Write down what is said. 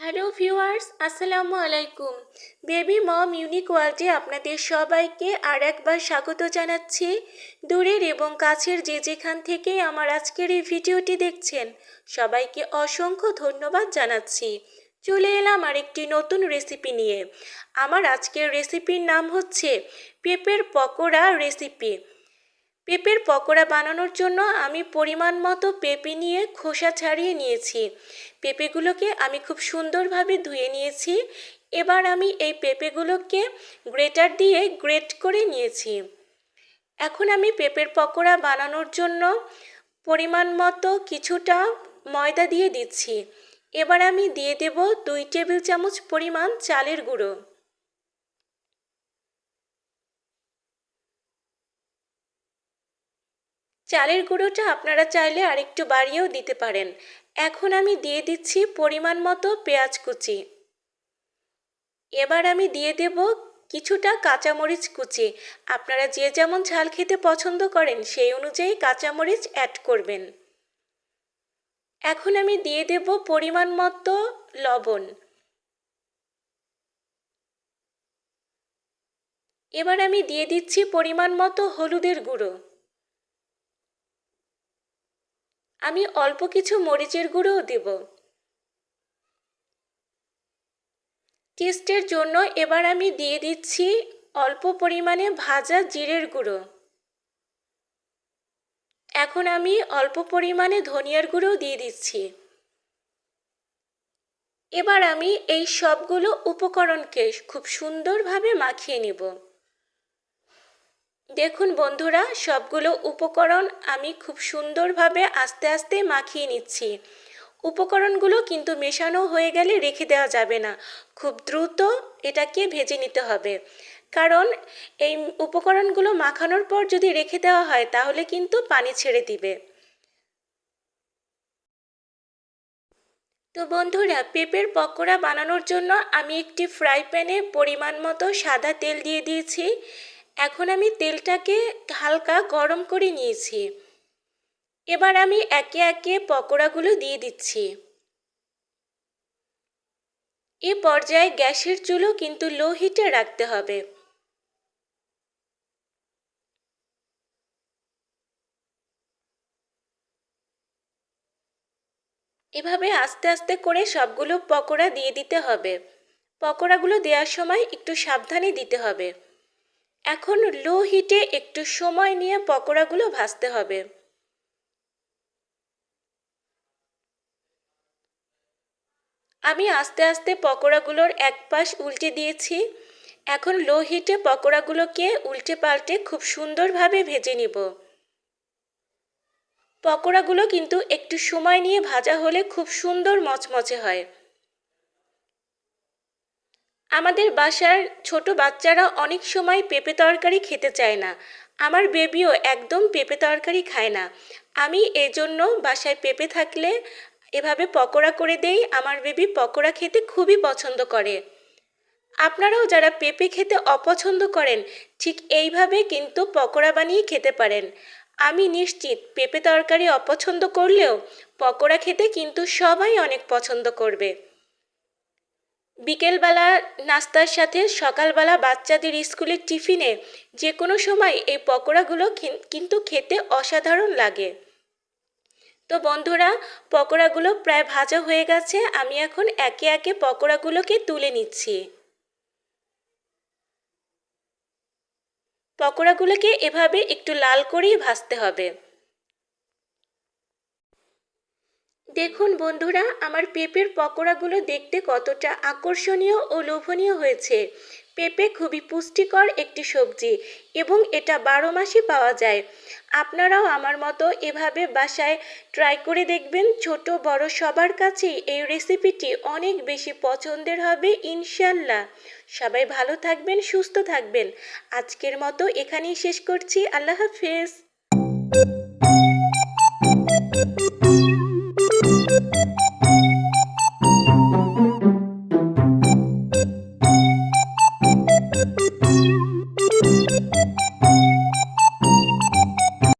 Hello viewers, আসসালামু আলাইকুম। Baby মম unique ওয়ার্ল্ডে আপনাদের সবাইকে আর একবার স্বাগত জানাচ্ছি। দূরের এবং কাছের যে যেখান থেকে আমার আজকের এই ভিডিওটি দেখছেন, সবাইকে অসংখ্য ধন্যবাদ জানাচ্ছি। চলে এলাম আরেকটি নতুন রেসিপি নিয়ে। আমার আজকের রেসিপির নাম হচ্ছে পেঁপের পকোড়া রেসিপি। পেঁপের পকোড়া বানানোর জন্য আমি পরিমাণ মতো পেঁপে নিয়ে খোসা ছাড়িয়ে নিয়েছি। পেঁপেগুলোকে আমি খুব সুন্দরভাবে ধুয়ে নিয়েছি। এবার আমি এই পেঁপেগুলোকে গ্রেটার দিয়ে গ্রেট করে নিয়েছি। এখন আমি পেঁপের পকোড়া বানানোর জন্য পরিমাণ মতো কিছুটা ময়দা দিয়ে দিচ্ছি। এবার আমি দিয়ে দেব দুই টেবিল চামচ পরিমাণ চালের গুঁড়ো। চালের গুঁড়োটা আপনারা চাইলে আরেকটু বাড়িয়েও দিতে পারেন। এখন আমি দিয়ে দিচ্ছি পরিমাণ মতো পেঁয়াজ কুচি। এবার আমি দিয়ে দেব কিছুটা কাঁচামরিচ কুচি। আপনারা যে যেমন ঝাল খেতে পছন্দ করেন, সেই অনুযায়ী কাঁচামরিচ অ্যাড করবেন। এখন আমি দিয়ে দেব পরিমাণ মতো লবণ। এবার আমি দিয়ে দিচ্ছি পরিমাণ মতো হলুদের গুঁড়ো। আমি অল্প কিছু মরিচের গুঁড়োও দেব। টেস্টের জন্য এবার আমি দিয়ে দিচ্ছি অল্প পরিমাণে ভাজা জিরের গুঁড়ো। এখন আমি অল্প পরিমাণে ধনিয়ার গুঁড়োও দিয়ে দিচ্ছি। এবার আমি এই সবগুলো উপকরণকে খুব সুন্দরভাবে মাখিয়ে নেব। দেখুন বন্ধুরা, সবগুলো উপকরণ আমি খুব সুন্দরভাবে আস্তে আস্তে মাখিয়ে নিচ্ছি। উপকরণগুলো কিন্তু মেশানো হয়ে গেলে রেখে দেওয়া যাবে না। খুব দ্রুত এটাকে ভেজে নিতে হবে। কারণ এই উপকরণগুলো মাখানোর পর যদি রেখে দেওয়া হয়, তাহলে কিন্তু পানি ছেড়ে দিবে। তো বন্ধুরা, পেঁপের পকোড়া বানানোর জন্য আমি একটি ফ্রাই প্যানে পরিমাণ মতো সাদা তেল দিয়ে দিয়েছি। এখন আমি তেলটাকে হালকা গরম করে নিয়েছি। এবার আমি একে একে পকোড়াগুলো দিয়ে দিচ্ছি। এ পর্যায়ে গ্যাসের চুলো কিন্তু লো হিটে রাখতে হবে। এভাবে আস্তে আস্তে করে সবগুলো পকোড়া দিয়ে দিতে হবে। পকোড়াগুলো দেওয়ার সময় একটু সাবধানে দিতে হবে। এখন লো হিটে একটু সময় নিয়ে পকোড়াগুলো ভাজতে হবে। আমি আস্তে আস্তে পকোড়াগুলোর এক পাশ উল্টে দিয়েছি। এখন লো হিটে পকোড়াগুলোকে উল্টে পাল্টে খুব সুন্দরভাবে ভেজে নিব। পকোড়াগুলো কিন্তু একটু সময় নিয়ে ভাজা হলে খুব সুন্দর মচমচে হয়। আমাদের বাসার ছোট বাচ্চারা অনেক সময় পেঁপে তরকারি খেতে চায় না। আমার বেবিও একদম পেঁপে তরকারি খায় না। আমি এজন্য বাসায় পেঁপে থাকলে এভাবে পকোড়া করে দেই। আমার বেবি পকোড়া খেতে খুবই পছন্দ করে। আপনারাও যারা পেঁপে খেতে অপছন্দ করেন, ঠিক এইভাবে কিন্তু পকোড়া বানিয়ে খেতে পারেন। আমি নিশ্চিত পেঁপে তরকারি অপছন্দ করলেও পকোড়া খেতে কিন্তু সবাই অনেক পছন্দ করবে। বিকেলবেলা নাস্তার সাথে সকালবেলা বাচ্চাদের স্কুলের টিফিনে যে কোনো সময় এই পকোড়াগুলো কিন্তু খেতে অসাধারণ লাগে। তো বন্ধুরা, পকোড়াগুলো প্রায় ভাজা হয়ে গেছে, আমি এখন একে একে পকোড়াগুলোকে তুলে নিচ্ছি। পকোড়াগুলোকে এভাবে একটু লাল করেই ভাজতে হবে। দেখুন বন্ধুরা, আমার পেঁপের পকোড়াগুলো দেখতে কতটা আকর্ষণীয় ও লোভনীয় হয়েছে। পেঁপে খুবই পুষ্টিকর একটি সবজি এবং এটা বারো মাসই পাওয়া যায়। আপনারাও আমার মতো এভাবে বাসায় ট্রাই করে দেখবেন। ছোট, বড় সবার কাছেই এই রেসিপিটি অনেক বেশি পছন্দের হবে, ইনশাল্লাহ। সবাই ভালো থাকবেন, সুস্থ থাকবেন। আজকের মতো এখানেই শেষ করছি। আল্লাহ হাফেজ। Música